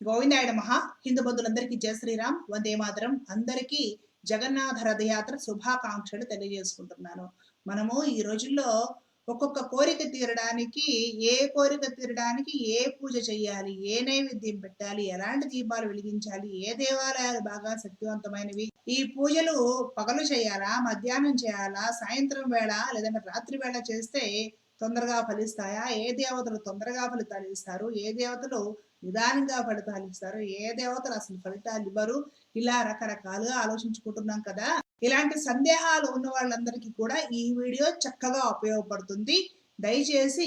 గోవిందాయుడు మహా హిందూ బంధువులందరికీ జయ శ్రీరామ్. వందే మాతరం. అందరికీ జగన్నాథ రథయాత్ర శుభాకాంక్షలు తెలియజేసుకుంటున్నాను. మనము ఈ రోజుల్లో ఒక్కొక్క కోరిక తీరడానికి ఏ కోరిక తీరడానికి ఏ పూజ చేయాలి ఏ నైవేద్యం పెట్టాలి ఎలాంటి దీపాలు వెలిగించాలి ఏ దేవాలయాలు బాగా శక్తివంతమైనవి ఈ పూజలు పగలు చేయాలా మధ్యాహ్నం చేయాలా సాయంత్రం వేళ లేదంటే రాత్రి వేళ చేస్తే తొందరగా ఫలిస్తాయా? ఏ దేవతలు తొందరగా ఫలితాలు ఇస్తారు? ఏ దేవతలు నిదానంగా ఫలితాలు ఇస్తారు? ఏ దేవతలు అసలు ఫలితాలు ఇవ్వరు? ఇలా రకరకాలుగా ఆలోచించుకుంటున్నాం కదా? ఇలాంటి సందేహాలు ఉన్న వాళ్ళందరికీ కూడా ఈ వీడియో చక్కగా ఉపయోగపడుతుంది. దయచేసి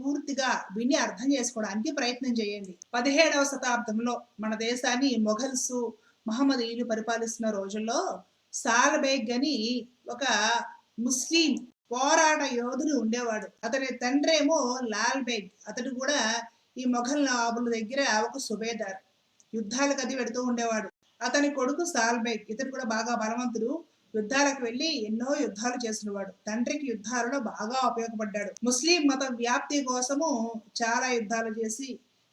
పూర్తిగా విని అర్థం చేసుకోవడానికి ప్రయత్నం చేయండి. పదిహేడవ శతాబ్దంలో మన దేశాన్ని మొఘల్స్ మహమ్మదీయులు పరిపాలిస్తున్న రోజుల్లో సాల్బేగ్ అని ఒక ముస్లిం పోరాట యోధుడు ఉండేవాడు. అతని తండ్రేమో లాల్ బేగ్. అతడు కూడా ఈ మొఘల్ నవాబుల దగ్గర ఒక సుబేదార్. యుద్ధాలకు అది పెడుతూ ఉండేవాడు. అతని కొడుకు సాల్బేగ్ ఇతడు కూడా బాగా బలవంతుడు. యుద్ధాలకు వెళ్ళి ఎన్నో యుద్ధాలు చేసినవాడు. తండ్రికి యుద్ధాలలో బాగా ఉపయోగపడ్డాడు. ముస్లిం మత వ్యాప్తి కోసము చాలా యుద్ధాలు చేసి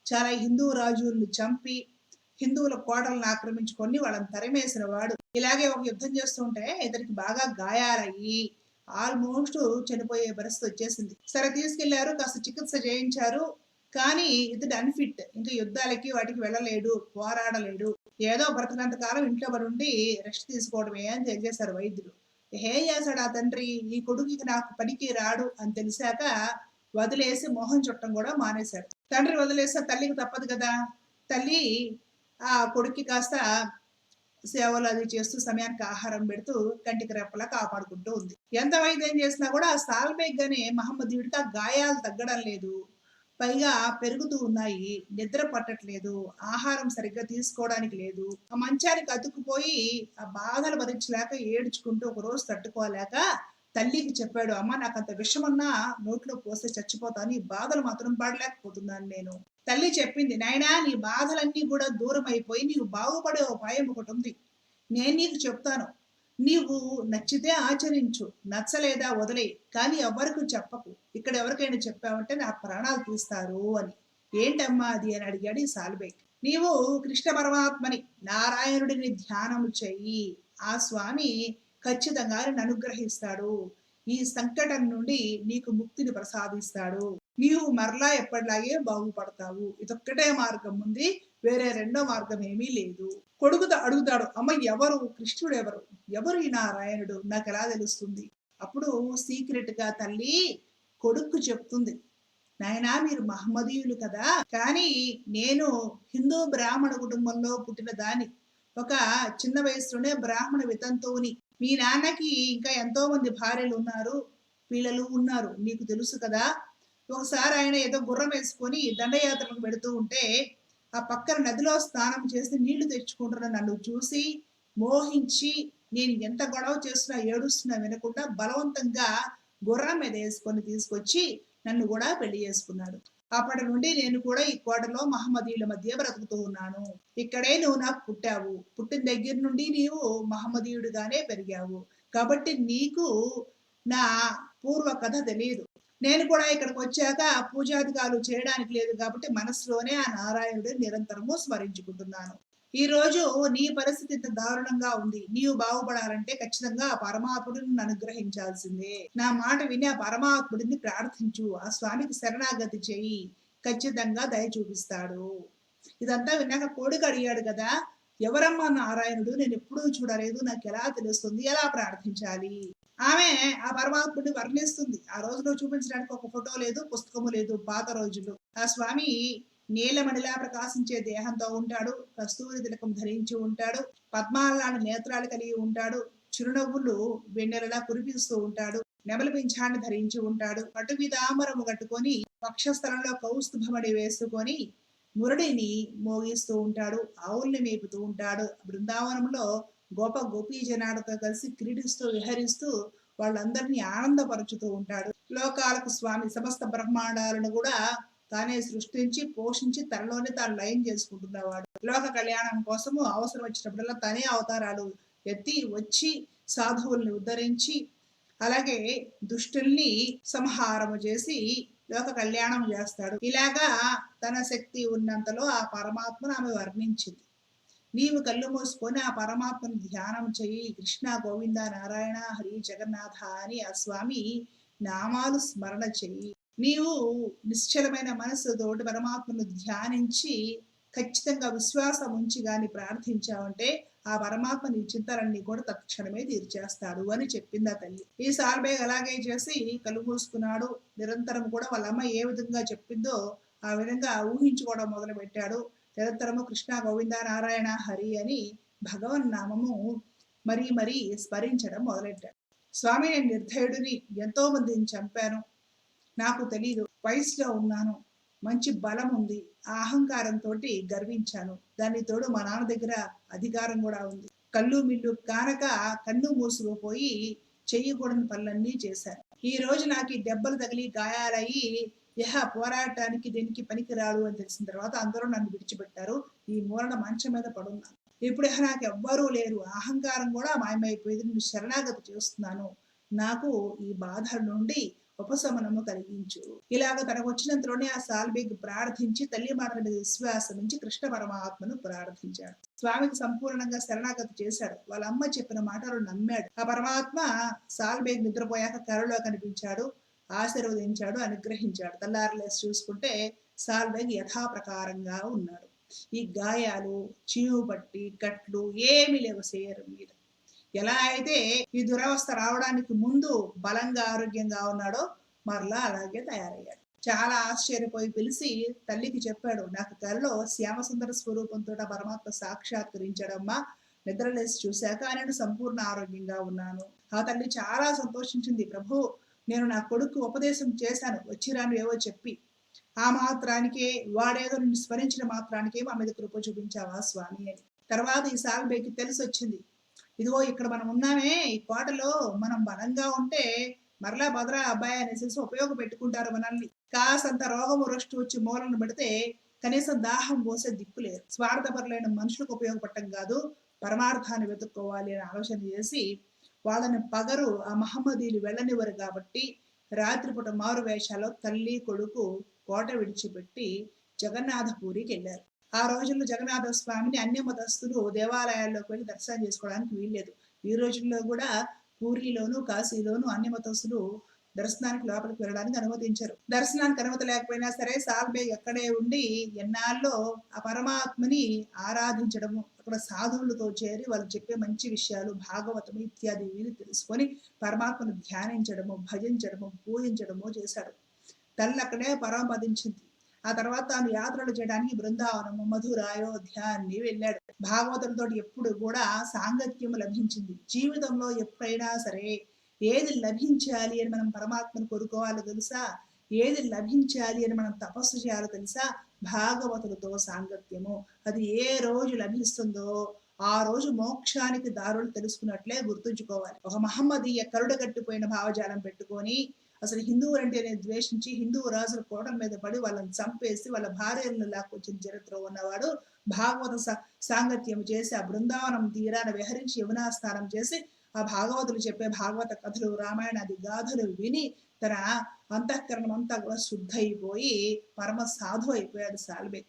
చాలా హిందూ రాజులను చంపి హిందువుల కోటలను ఆక్రమించుకొని వాళ్ళని తరిమేసిన వాడు ఇలాగే ఒక యుద్ధం చేస్తుంటే ఇతనికి బాగా గాయాలయ్యి ఆల్మోస్ట్ చనిపోయే పరిస్థితి వచ్చేసింది. సరే తీసుకెళ్ళారు కాస్త చికిత్స చేయించారు. కానీ ఇతడు అన్ఫిట్. ఇంకా యుద్ధాలకి వాటికి వెళ్ళలేడు పోరాడలేడు. ఏదో బ్రతకంత కాలం ఇంట్లో పడి ఉండి రెస్ట్ తీసుకోవడమే అని తెలియజేశారు వైద్యులు. ఏం చేశాడు ఆ తండ్రి ఈ కొడుకు ఇక నాకు పనికి రాడు అని తెలిసాక వదిలేసి మోహం చుట్టం కూడా మానేశాడు తండ్రి వదిలేస్తే తల్లికి తప్పదు కదా. తల్లి ఆ కొడుక్కి కాస్త సేవలు అది చేస్తూ సమయానికి ఆహారం పెడుతూ కంటికి రెప్పలా కాపాడుకుంటూ ఉంది. ఎంత వైద్యం చేసినా కూడా సాల్బేగ్గానే సాల్బేగ్ మహమ్మదీయుడికి ఆ గాయాలు తగ్గడం లేదు. పైగా పెరుగుతూ ఉన్నాయి. నిద్ర పట్టట్లేదు. ఆహారం సరిగ్గా తీసుకోవడానికి లేదు. ఆ మంచానికి అతుక్కుపోయి ఆ బాధలు భరించలేక ఏడ్చుకుంటూ ఒక రోజు తట్టుకోలేక తల్లికి చెప్పాడు అమ్మ నాకు అంత విషమన్నా నోట్లో పోస్తే చచ్చిపోతాను ఈ బాధలు మాత్రం పడలేకపోతున్నాను నేను. తల్లి చెప్పింది నాయనా నీ బాధలన్నీ కూడా దూరం అయిపోయి నీవు బాగుపడే ఉపాయం ఒకటి ఉంది. నేను నీకు చెప్తాను. నీవు నచ్చితే ఆచరించు నచ్చలేదా వదిలే కానీ ఎవరికి చెప్పకు. ఇక్కడ ఎవరికైనా చెప్పావంటే నా ప్రాణాలు తీస్తారు అని. ఏంటమ్మా అది? అని అడిగాడు ఈ సాల్బే నీవు కృష్ణ పరమాత్మని నారాయణుడిని ధ్యానం చెయ్యి. ఆ స్వామి ఖచ్చితంగా ఆయన అనుగ్రహిస్తాడు. ఈ సంకటం నుండి నీకు ముక్తిని ప్రసాదిస్తాడు. నీవు మరలా ఎప్పటిలాగే బాగుపడతావు. ఇదొక్కటే మార్గం ఉంది. వేరే రెండో మార్గం ఏమీ లేదు. కొడుకుతో అడుగుతాడు అమ్మ ఎవరు? కృష్ణుడు ఎవరు? ఎవరు ఈ నారాయణుడు? నాకు ఎలా తెలుస్తుంది? అప్పుడు సీక్రెట్గా తల్లి కొడుకు చెప్తుంది నాయనా మీరు మహమ్మదీయులు కదా. కానీ నేను హిందూ బ్రాహ్మణ కుటుంబంలో పుట్టిన దాని ఒక చిన్న వయసులోనే బ్రాహ్మణ వితంతువుని మీ నాన్నకి ఇంకా ఎంతో మంది భార్యలు ఉన్నారు పిల్లలు ఉన్నారు నీకు తెలుసు కదా. ఒకసారి ఆయన ఏదో గుర్రం వేసుకొని దండయాత్రలకు పెడుతూ ఉంటే ఆ పక్కన నదిలో స్నానం చేసి నీళ్ళు తెచ్చుకుంటున్న నన్ను చూసి మోహించి నేను ఎంత గొడవ చేస్తున్నా ఏడుస్తున్నా వినకుండా బలవంతంగా గుర్రం మీద వేసుకొని తీసుకొచ్చి నన్ను కూడా పెళ్ళి చేసుకున్నాడు. అప్పటి నుండి నేను కూడా ఈ కోటలో మహమ్మదీయుల మధ్య బ్రతుకుతూ ఉన్నాను. ఇక్కడే నువ్వు నాకు పుట్టావు. పుట్టిన దగ్గర నుండి నీవు మహమ్మదీయుడిగానే పెరిగావు. కాబట్టి నీకు నా పూర్వ కథ తెలియదు నేను కూడా ఇక్కడికి వచ్చాక పూజాధికారులు చేయడానికి లేదు కాబట్టి మనసులోనే ఆ నారాయణుడిని నిరంతరము స్మరించుకుంటున్నాను. ఈ రోజు నీ పరిస్థితి ఇంత దారుణంగా ఉంది. నీవు బాగుపడాలంటే ఖచ్చితంగా ఆ పరమాత్ముడిని అనుగ్రహించాల్సిందే. నా మాట విని ఆ పరమాత్ముడిని ప్రార్థించు. ఆ స్వామికి శరణాగతి చేయి. ఖచ్చితంగా దయ చూపిస్తాడు. ఇదంతా విన్నాక కోడికి అడిగాడు కదా ఎవరమ్మా నారాయణుడు? నేను ఎప్పుడూ చూడలేదు. నాకు ఎలా తెలుస్తుంది? ఎలా ప్రార్థించాలి? ఆమె ఆ పరమాత్ముడిని వర్ణిస్తుంది. ఆ రోజులో చూపించడానికి ఒక ఫోటో లేదు పుస్తకము లేదు పాత రోజులు. ఆ స్వామి నీలమణిలా ప్రకాశించే దేహంతో ఉంటాడు కస్తూరి తిలకం ధరించి ఉంటాడు పద్మాలాంటి నేత్రాలు కలిగి ఉంటాడు చిరునవ్వులు వెన్నెలలా కురిపిస్తూ ఉంటాడు నెమలి పింఛాన్ని ధరించి ఉంటాడు. పట్టు విదామరము కట్టుకొని వక్షస్థలంలో కౌస్తుభమడి వేసుకొని మురడిని మోగిస్తూ ఉంటాడు ఆవుల్ని మేపుతూ ఉంటాడు. బృందావనంలో గోప గోపీ జనాలతో కలిసి క్రీడిస్తూ విహరిస్తూ వాళ్ళందరినీ ఆనందపరుచుతూ ఉంటాడు. లోకాలకు స్వామి సమస్త బ్రహ్మాండాలను కూడా తానే సృష్టించి పోషించి తనలోనే తాను లయం చేసుకుంటున్నవాడు. లోక కళ్యాణం కోసము అవసరం వచ్చినప్పుడల్లా తనే అవతారాలు ఎత్తి వచ్చి సాధువుల్ని ఉద్ధరించి అలాగే దుష్టుల్ని సంహారము చేసి లోక కళ్యాణం చేస్తాడు. ఇలాగా తన శక్తి ఉన్నంతలో ఆ పరమాత్మను ఆమె వర్ణించింది. నీవు కళ్ళు మూసుకొని ఆ పరమాత్మను ధ్యానం చెయ్యి. కృష్ణ గోవింద నారాయణ హరి జగన్నాథ అని ఆ స్వామి నామాలు స్మరణ చెయ్యి. నీవు నిశ్చలమైన మనస్సుతోటి పరమాత్మను ధ్యానించి ఖచ్చితంగా విశ్వాసం ఉంచి కానీ ప్రార్థించావంటే ఆ పరమాత్మ నీ చింతలన్నీ కూడా తక్షణమే తీర్చేస్తాడు అని చెప్పింది ఆ తల్లి ఈ సార్బేగ్ అలాగే చేసి కళ్ళు నిరంతరం కూడా వాళ్ళ అమ్మ ఏ విధంగా చెప్పిందో ఆ విధంగా ఊహించుకోవడం మొదలు పెట్టాడు నిరంతరము కృష్ణ గోవింద నారాయణ హరి అని భగవన్ నామము మరీ మరీ స్మరించడం మొదలెట్టాడు. స్వామి నేను నిర్ధయుడిని ఎంతో మందిని చంపాను. నాకు తెలీదు. వయసులో ఉన్నాను. మంచి బలం ఉంది. ఆ అహంకారంతో గర్వించాను. దాని తోడు మా నాన్న దగ్గర అధికారం కూడా ఉంది. కళ్ళు మిల్లు కానక కన్ను మూసుకుపోయి చెయ్యకూడని పనులన్నీ చేశాను. ఈ రోజు నాకు ఈ దెబ్బలు తగిలి గాయాలయ్యి యహ పోరాటానికి దీనికి పనికిరాడు అని తెలిసిన తర్వాత అందరూ నన్ను విడిచిపెట్టారు. ఈ మూలన మంచం మీద పడున్నాను. ఇప్పుడు నాకు ఎవ్వరూ లేరు. అహంకారం కూడా మాయమైపోయింది నేను శరణాగతి చేస్తున్నాను. నాకు ఈ బాధల నుండి ఉపశమనము కలిగించు. ఇలాగ తనకు వచ్చినంతలోనే ఆ సాల్బేగ్ ప్రార్థించి తల్లి మాటల మీద విశ్వాసం నుంచి కృష్ణ పరమాత్మను ప్రార్థించాడు. స్వామికి సంపూర్ణంగా శరణాగతి చేశాడు. వాళ్ళ అమ్మ చెప్పిన మాటలు నమ్మాడు. ఆ పరమాత్మ సాల్బేగ్ నిద్రపోయాక కరలో కనిపించాడు ఆశీర్వదించాడు అనుగ్రహించాడు. తెల్లారలేసి చూసుకుంటే సాల్బేగ్ యథాప్రకారంగా ఉన్నాడు. ఈ గాయాలు చీవు పట్టి కట్లు ఏమీ లేవు శరీరం మీద. ఎలా అయితే ఈ దురవస్థ రావడానికి ముందు బలంగా ఆరోగ్యంగా ఉన్నాడో మరలా అలాగే తయారయ్యాడు. చాలా ఆశ్చర్యపోయి పిలిచి తల్లికి చెప్పాడు నాకు కలలో శ్యామసుందర స్వరూపంతో పరమాత్మ సాక్షాత్కరించాడమ్మా. నిద్రలేసి చూశాక నేను సంపూర్ణ ఆరోగ్యంగా ఉన్నాను. ఆ తల్లి చాలా సంతోషించింది. ప్రభు నేను నా కొడుకు ఉపదేశం చేశాను. వచ్చిరాను ఏవో చెప్పి. ఆ మాత్రానికే వాడేదో నిన్ను స్మరించిన మాత్రానికే మా మీద కృప చూపించావా స్వామి అని. తర్వాత ఈ సాల్బేకి తెలిసి వచ్చింది ఇదిగో ఇక్కడ మనం ఉన్నామే ఈ కోటలో మనం బలంగా ఉంటే మరలా భద్రా అబ్బాయి అనేసి ఉపయోగపెట్టుకుంటారు మనల్ని. కాసంత రోగము రొష్టు వచ్చి మూలను పెడితే కనీసం దాహం పోసే దిక్కు లేదు. స్వార్థపరులైన మనుషులకు ఉపయోగపడటం కాదు పరమార్థాన్ని వెతుక్కోవాలి అని ఆలోచన చేసి వాళ్ళని పగరు ఆ మహమ్మదీలు వెళ్ళనివ్వరు కాబట్టి రాత్రిపూట మారు వేషాల్లో తల్లి కొడుకు కోట విడిచిపెట్టి జగన్నాథపూరికి వెళ్ళారు. ఆ రోజుల్లో జగన్నాథ స్వామిని అన్య మతస్థులు దేవాలయాల్లోకి వెళ్ళి దర్శనం చేసుకోవడానికి వీల్లేదు. ఈ రోజుల్లో కూడా పూరిలోను కాశీలోను అన్య మతస్థులు దర్శనానికి లోపలికి వెళ్ళడానికి అనుమతించారు. దర్శనానికి అనుమతి లేకపోయినా సరే సాల్బే ఎక్కడే ఉండి ఎన్నాళ్ళలో ఆ పరమాత్మని ఆరాధించడము అక్కడ సాధువులతో చేరి వాళ్ళు చెప్పే మంచి విషయాలు భాగవతము ఇత్యాది వీలు తెలుసుకొని పరమాత్మను ధ్యానించడము భజించడము పూజించడము చేశాడు తల్లి అక్కడే పరమపదించింది. ఆ తర్వాత తాను యాత్రలు చేయడానికి బృందావనము మధుర అయోధ్య అన్ని వెళ్ళాడు. భాగవతంతో ఎప్పుడు కూడా సాంగత్యము లభించింది. జీవితంలో ఎప్పుడైనా సరే ఏది లభించాలి అని మనం పరమాత్మను కోరుకోవాలో తెలుసా? ఏది లభించాలి అని మనం తపస్సు చేయాలో తెలుసా? భాగవతులతో సాంగత్యము. అది ఏ రోజు లభిస్తుందో ఆ రోజు మోక్షానికి దారులు తెలుసుకున్నట్లే గుర్తుంచుకోవాలి. ఒక మహమ్మది కరుడగట్టిపోయిన భావజాలం పెట్టుకొని అసలు హిందువులంటేనే ద్వేషించి హిందువు రాజుల కోటల మీద పడి వాళ్ళని చంపేసి వాళ్ళ భార్యలను లాక్కొచ్చిన చరిత్ర ఉన్నవాడు భాగవత సాంగత్యం చేసి ఆ బృందావనం తీరాన విహరించి యమునాస్నానం చేసి ఆ భాగవతులు చెప్పే భాగవత కథలు రామాయణాది గాథలు విని తన అంతఃకరణం అంతా కూడా శుద్ధ అయిపోయి పరమ సాధు అయిపోయాడు సాల్వే.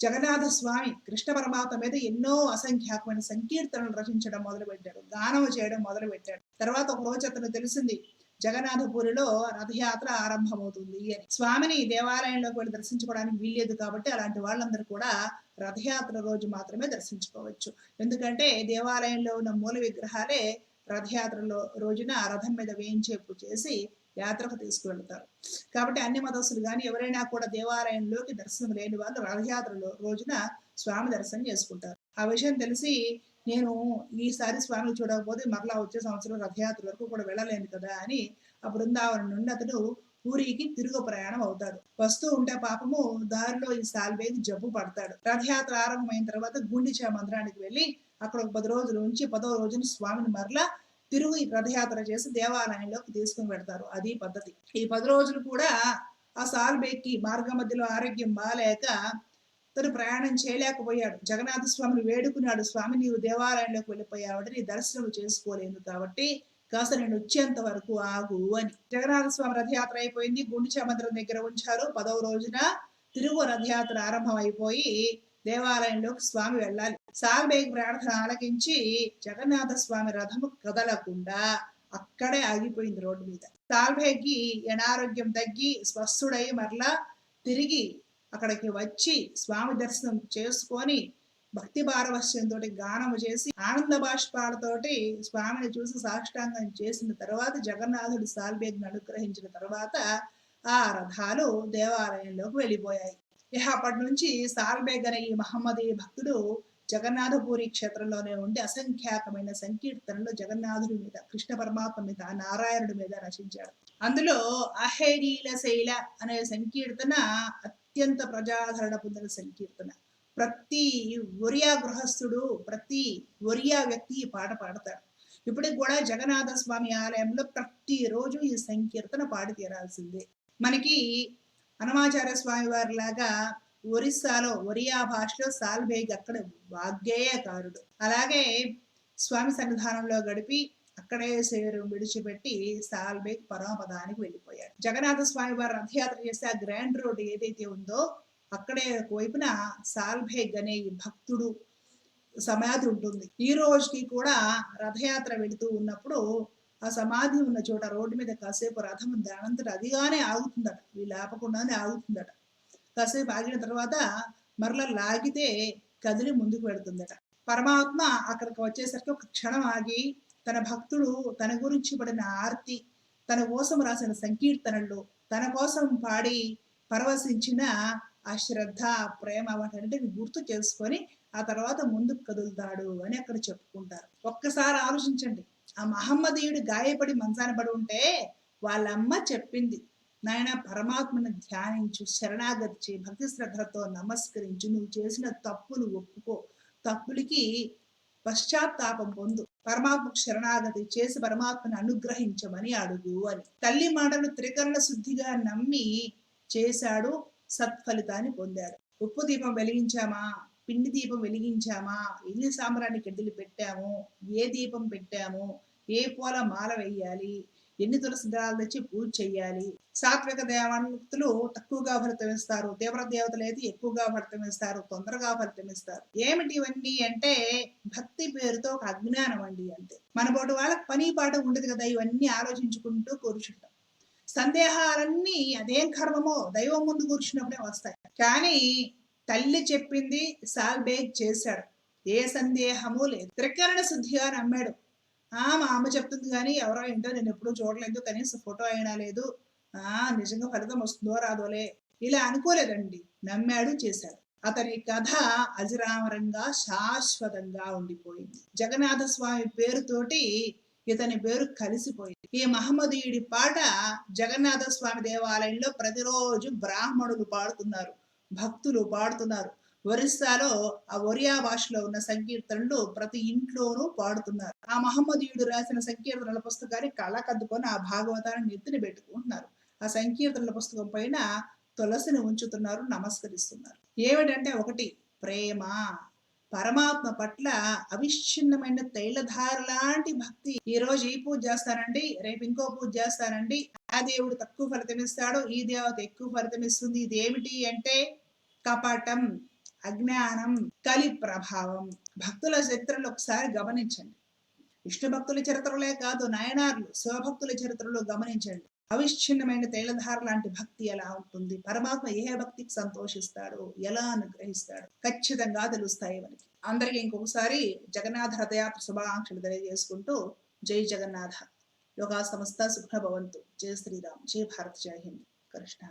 జగన్నాథ స్వామి కృష్ణ పరమాత్మ మీద ఎన్నో అసంఖ్యాకమైన సంకీర్తనలు రచించడం మొదలుపెట్టాడు గానం చేయడం మొదలుపెట్టాడు. తర్వాత ఒక రోజు అతను తెలిసింది జగన్నాథపురిలో రథయాత్ర ఆరంభమవుతుంది అని. స్వామిని దేవాలయంలోకి వెళ్ళి దర్శించుకోవడానికి వీల్లేదు కాబట్టి అలాంటి వాళ్ళందరూ కూడా రథయాత్ర రోజు మాత్రమే దర్శించుకోవచ్చు. ఎందుకంటే దేవాలయంలో ఉన్న మూల విగ్రహాలే రథయాత్రలో రోజున రథం మీద వేయించేపు చేసి యాత్రకు తీసుకువెళ్తారు. కాబట్టి అన్ని మతస్థులు కానీ ఎవరైనా కూడా దేవాలయంలోకి దర్శనం లేని వాళ్ళు రథయాత్రలో రోజున స్వామి దర్శనం చేసుకుంటారు. ఆ విషయం తెలిసి నేను ఈసారి స్వామిని చూడకపోతే మరలా వచ్చే సంవత్సరం రథయాత్ర వరకు కూడా వెళ్ళలేను కదా అని ఆ బృందావనం నుండి అతడు పూరికి తిరుగు ప్రయాణం అవుతాడు. వస్తూ ఉంటే పాపము దారిలో ఈ సాల్వేది జబ్బు పడతాడు. రథయాత్ర ఆరంభమైన తర్వాత గుండిచా మందిరానికి వెళ్ళి అక్కడ ఒక పది రోజులు ఉంచి పదో రోజున స్వామిని మరలా తిరుగు రథయాత్ర చేసి దేవాలయంలోకి తీసుకుని పెడతారు అది పద్ధతి. ఈ పది రోజులు కూడా ఆ సాల్బేకి మార్గ మధ్యలో ఆరోగ్యం బాగాలేక తను ప్రయాణం చేయలేకపోయాడు. జగన్నాథ స్వామిని వేడుకున్నాడు. స్వామి నీవు దేవాలయంలోకి వెళ్ళిపోయావంటే నీ దర్శనం చేసుకోలేదు కాబట్టి కాస్త నేను వచ్చేంత వరకు ఆగు అని. జగన్నాథ స్వామి రథయాత్ర అయిపోయింది. గుండిచా మందిరం దగ్గర ఉంచారు. పదవ రోజున తిరుగు రథయాత్ర ఆరంభం అయిపోయి దేవాలయంలోకి స్వామి వెళ్ళాలి. సాల్బేగ్ ప్రార్థన ఆలకించి జగన్నాథ స్వామి రథము కదలకుండా అక్కడే ఆగిపోయింది రోడ్డు మీద. సాల్బేగ్కి అనారోగ్యం తగ్గి స్వస్థుడై మరలా తిరిగి అక్కడికి వచ్చి స్వామి దర్శనం చేసుకొని భక్తి భారవశ్యంతో గానము చేసి ఆనంద బాష్పాలతోటి స్వామిని చూసి సాష్టాంగం చేసిన తర్వాత జగన్నాథుడు సాల్బేగ్ను అనుగ్రహించిన తర్వాత ఆ రథాలు దేవాలయంలోకి వెళ్ళిపోయాయి. ఇహ అప్పటి నుంచి సాల్బేగ్ అనే ఈ మహమ్మదీ భక్తుడు జగన్నాథపూరి క్షేత్రంలోనే ఉండి అసంఖ్యాకమైన సంకీర్తనలు జగన్నాథుడి మీద కృష్ణ పరమాత్మ మీద నారాయణుడి మీద రచించాడు. అందులో అహేనీల శైల అనే సంకీర్తన అత్యంత ప్రజాదరణ పొందిన సంకీర్తన. ప్రతి ఒరియా గృహస్థుడు ప్రతి ఒరియా వ్యక్తి ఈ పాట పాడతాడు. ఇప్పటికి కూడా జగన్నాథ స్వామి ఆలయంలో ప్రతిరోజు ఈ సంకీర్తన పాడి తీరాల్సిందే. మనకి హనుమాచార్య స్వామి వారి లాగా ఒరిస్సాలో ఒరియా భాషలో సాల్బేగ్ అక్కడ వాగ్గేయకారుడు అలాగే స్వామి సన్నిధానంలో గడిపి అక్కడే శరీరం విడిచిపెట్టి సాల్బేగ్ పరమపదానికి వెళ్ళిపోయాడు. జగన్నాథ స్వామి వారు రథయాత్ర చేస్తే ఆ గ్రాండ్ రోడ్ ఏదైతే ఉందో అక్కడే వైపున సాల్బేగ్ అనే ఈ భక్తుడు సమాధి ఉంటుంది. ఈ రోజుకి కూడా రథయాత్ర వెళుతూ ఉన్నప్పుడు ఆ సమాధి ఉన్న చోట రోడ్డు మీద కాసేపు రథం దానంతట అదిగానే ఆగుతుందట. వీళ్ళు ఆపకుండానే ఆగుతుందట. కాసేపు ఆగిన తర్వాత మరలా లాగితే కదిలి ముందుకు పెడుతుందట పరమాత్మ అక్కడికి వచ్చేసరికి ఒక క్షణం ఆగి తన భక్తుడు తన గురించి పడిన ఆర్తి తన కోసం రాసిన సంకీర్తనలు తన కోసం పాడి పరవశించిన ఆ శ్రద్ధ ప్రేమ వాటన్నిటిని గుర్తు చేసుకొని ఆ తర్వాత ముందుకు కదులుతాడు అని అక్కడ చెప్పుకుంటారు. ఒక్కసారి ఆలోచించండి. ఆ మహమ్మదీయుడు గాయపడి మంచాన పడి ఉంటే వాళ్ళమ్మ చెప్పింది నాయన పరమాత్మను ధ్యానించు శరణాగతి చేయి భక్తి శ్రద్ధలతో నమస్కరించు నువ్వు చేసిన తప్పులు ఒప్పుకో. తప్పులకి పశ్చాత్తాపం పొందు. పరమాత్మకు శరణాగతి చేసి పరమాత్మను అనుగ్రహించమని అడుగు అని. తల్లి మాటలు త్రికరణ శుద్ధిగా నమ్మి చేశాడు సత్ఫలితాన్ని పొందాడు. ఉప్పు దీపం వెలిగించామా? పిండి దీపం వెలిగించామా? ఎన్ని సాంబ్రాన్ని కెడ్డిలు పెట్టాము. ఏ దీపం పెట్టాము? ఏ పూల మాల వేయాలి ఎన్ని తులసి దళాలు తెచ్చి పూజ చేయాలి సాత్విక దేవతలు తక్కువగా భర్తమిస్తారు తీవ్ర దేవతలు అయితే ఎక్కువగా భర్తమిస్తారు తొందరగా భర్తమిస్తారు ఏమిటి ఇవన్నీ అంటే భక్తి పేరుతో ఒక అజ్ఞానం అండి అంతే. మన బోటి వాళ్ళకి పని పాట ఉండదు కదా. ఇవన్నీ ఆలోచించుకుంటూ కూర్చుంటాం. సందేహాలన్నీ అదేం కర్మమో దైవం ముందు కూర్చున్నప్పుడే వస్తాయి. కానీ తల్లి చెప్పింది సాల్బేగ్ చేశాడు. ఏ సందేహము లేదు. త్రికరణ శుద్ధిగా నమ్మాడు ఆ మా అమ్మ చెప్తుంది కానీ ఎవరో ఏంటో నేను ఎప్పుడూ చూడలేదు. కనీసం ఫోటో అయినా లేదు. ఆ నిజంగా ఫలితం వస్తుందో రాదోలే. ఇలా అనుకోలేదండి. నమ్మాడు చేశాడు. అతని కథ అజరామరంగా శాశ్వతంగా ఉండిపోయింది. జగన్నాథ స్వామి పేరుతోటి ఇతని పేరు కలిసిపోయింది. ఈ మహమ్మదీయుడి పాట జగన్నాథ స్వామి దేవాలయంలో ప్రతిరోజు బ్రాహ్మణులు పాడుతున్నారు. భక్తులు పాడుతున్నారు. ఒరిస్సాలో ఆ ఒరియా భాషలో ఉన్న సంకీర్తనలు ప్రతి ఇంట్లోనూ పాడుతున్నారు. ఆ మహమ్మదీయుడు రాసిన సంకీర్తనల పుస్తకాన్ని కళ్ళకద్దుకొని ఆ భాగవతాన్ని నెత్తిన పెట్టుకుంటున్నారు. ఆ సంకీర్తనల పుస్తకం పైన తులసిని ఉంచుతున్నారు నమస్కరిస్తున్నారు. ఏమిటంటే ఒకటి ప్రేమ. పరమాత్మ పట్ల అవిచ్ఛిన్నమైన తైలధార లాంటి భక్తి. ఈ రోజు ఈ పూజ చేస్తానండి రేపు ఇంకో పూజ చేస్తానండి. ఆ దేవుడు తక్కువ ఫలితం ఇస్తాడు ఈ దేవత ఎక్కువ ఫలితం ఇస్తుంది. ఇది ఏమిటి అంటే కపటం. అజ్ఞానం కలి ప్రభావం. భక్తుల చరిత్రలు ఒకసారి గమనించండి. విష్ణు భక్తుల చరిత్రలే కాదు నయనార్లు శివభక్తుల చరిత్రలో గమనించండి. అవిచ్ఛిన్నమైన తైలధార లాంటి భక్తి ఎలా ఉంటుంది? పరమాత్మ ఏ భక్తికి సంతోషిస్తాడో ఎలా అనుగ్రహిస్తాడు ఖచ్చితంగా తెలుస్తాయి మనకి. అందరికి ఇంకొకసారి జగన్నాథ రథయాత్ర శుభాకాంక్షలు తెలియజేసుకుంటూ జై జగన్నాథ. యోగా సంస్థ సుఖభవంతు. జై శ్రీరామ్. జై భారత్. జై హింద్. కృష్ణ